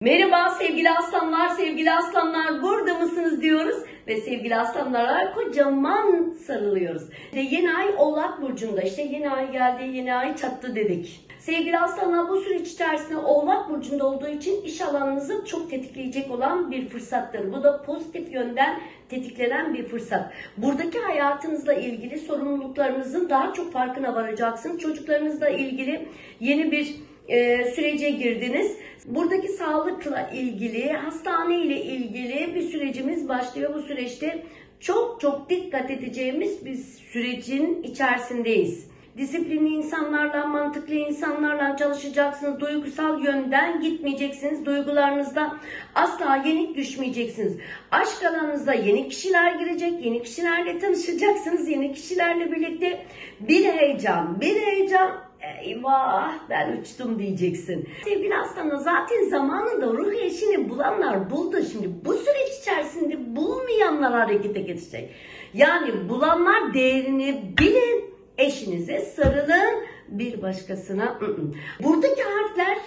Merhaba sevgili aslanlar, sevgili aslanlar burada mısınız diyoruz ve sevgili aslanlara kocaman sarılıyoruz. Ve yeni ay Oğlak Burcu'nda işte yeni ay geldi, yeni ay çattı dedik. Sevgili aslanlar bu süreç içerisinde Oğlak Burcu'nda olduğu için iş alanınızı çok tetikleyecek olan bir fırsattır. Bu da pozitif yönden tetiklenen bir fırsat. Buradaki hayatınızla ilgili sorumluluklarınızın daha çok farkına varacaksınız. Çocuklarınızla ilgili yeni bir e, sürece girdiniz. Buradaki sağlıkla ilgili, hastane ile ilgili bir sürecimiz başlıyor. Bu süreçte çok çok dikkat edeceğimiz bir sürecin içerisindeyiz. Disiplinli insanlarla, mantıklı insanlarla çalışacaksınız. Duygusal yönden gitmeyeceksiniz. Duygularınızda asla yenik düşmeyeceksiniz. Aşk alanınıza yeni kişiler girecek. Yeni kişilerle tanışacaksınız. Yeni kişilerle birlikte bir heyecan, bir heyecan Eyvah ben uçtum diyeceksin. Sevgili aslanlar zaten zamanında ruh eşini bulanlar buldu. Şimdi bu süreç içerisinde bulmayanlar harekete geçecek. Yani bulanlar değerini bilin. Eşinize sarılın. Bir başkasına ı-ı. Buradaki harfler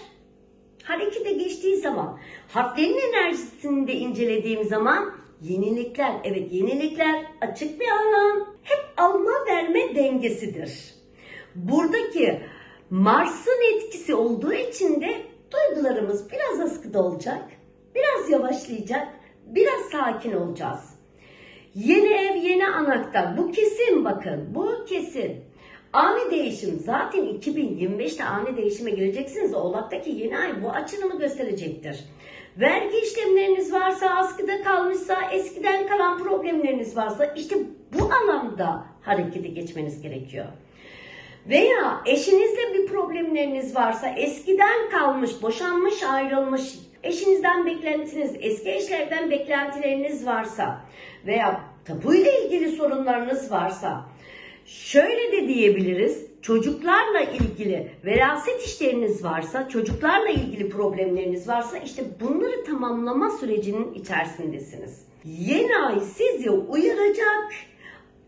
harekete geçtiği zaman harflerin enerjisini de incelediğim zaman yenilikler evet yenilikler açık bir alan hep alma verme dengesidir. Buradaki Mars'ın etkisi olduğu için de duygularımız biraz askıda olacak, biraz yavaşlayacak, biraz sakin olacağız. Yeni ev, yeni anahtar. Bu kesin bakın, bu kesin. Ani değişim zaten 2025'te ani değişime gireceksiniz. Oğlak'taki yeni ay bu açılımı gösterecektir. Vergi işlemleriniz varsa, askıda kalmışsa, eskiden kalan problemleriniz varsa işte bu alanda harekete geçmeniz gerekiyor. Veya eşinizle bir problemleriniz varsa eskiden kalmış, boşanmış, ayrılmış, eşinizden beklentiniz, eski eşlerden beklentileriniz varsa veya tapuyla ilgili sorunlarınız varsa şöyle de diyebiliriz. Çocuklarla ilgili veraset işleriniz varsa, çocuklarla ilgili problemleriniz varsa işte bunları tamamlama sürecinin içerisindesiniz. Yeni ay sizi uyaracak,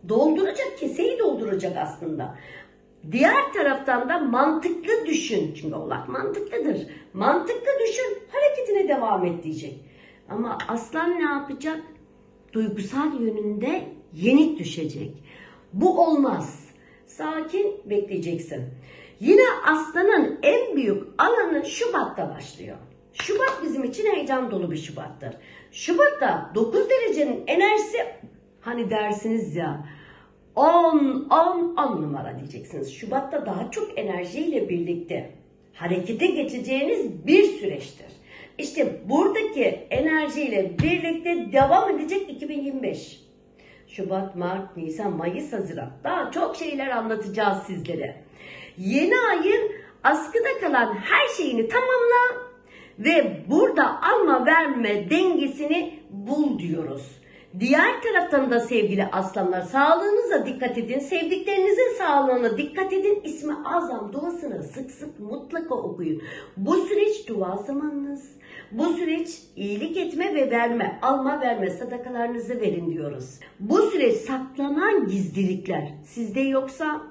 dolduracak, keseyi dolduracak aslında. Diğer taraftan da mantıklı düşün. Çünkü oğlak mantıklıdır. Mantıklı düşün, hareketine devam et diyecek. Ama aslan ne yapacak? Duygusal yönünde yenik düşecek. Bu olmaz. Sakin bekleyeceksin. Yine aslanın en büyük alanı Şubat'ta başlıyor. Şubat bizim için heyecan dolu bir Şubat'tır. Şubat'ta 9 derecenin enerjisi hani dersiniz ya 10, 10, 10 numara diyeceksiniz. Şubat'ta daha çok enerjiyle birlikte harekete geçeceğiniz bir süreçtir. İşte buradaki enerjiyle birlikte devam edecek 2025. Şubat, Mart, Nisan, Mayıs, Haziran. Daha çok şeyler anlatacağız sizlere. Yeni ayın askıda kalan her şeyini tamamla ve burada alma verme dengesini bul diyoruz. Diğer taraftan da sevgili aslanlar sağlığınıza dikkat edin. Sevdiklerinizin sağlığına dikkat edin. İsmi azam duasını sık sık mutlaka okuyun. Bu süreç dua zamanınız. Bu süreç iyilik etme ve verme, alma verme sadakalarınızı verin diyoruz. Bu süreç saklanan gizlilikler sizde yoksa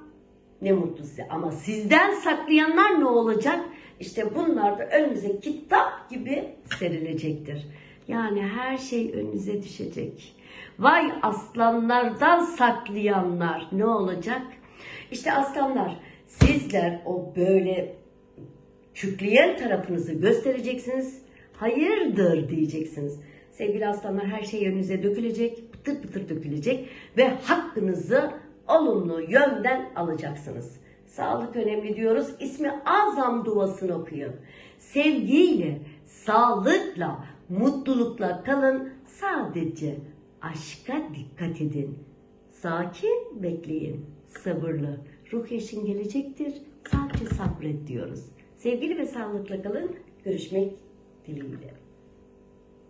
ne mutlu size. Ama sizden saklayanlar ne olacak? İşte bunlar da önünüze kitap gibi serilecektir. Yani her şey önünüze düşecek. Vay aslanlardan saklayanlar ne olacak? İşte aslanlar sizler o böyle kükleyen tarafınızı göstereceksiniz. Hayırdır diyeceksiniz. Sevgili aslanlar her şey önünüze dökülecek, pıtır pıtır dökülecek ve hakkınızı olumlu yönden alacaksınız. Sağlık önemli diyoruz. İsmi azam duasını okuyun. Sevgiyle, sağlıkla, mutlulukla kalın. Sadece aşka dikkat edin. Sakin bekleyin. Sabırlı. Ruh eşin gelecektir. Sadece sabret diyoruz. Sevgili ve sağlıkla kalın. Görüşmek dileğiyle.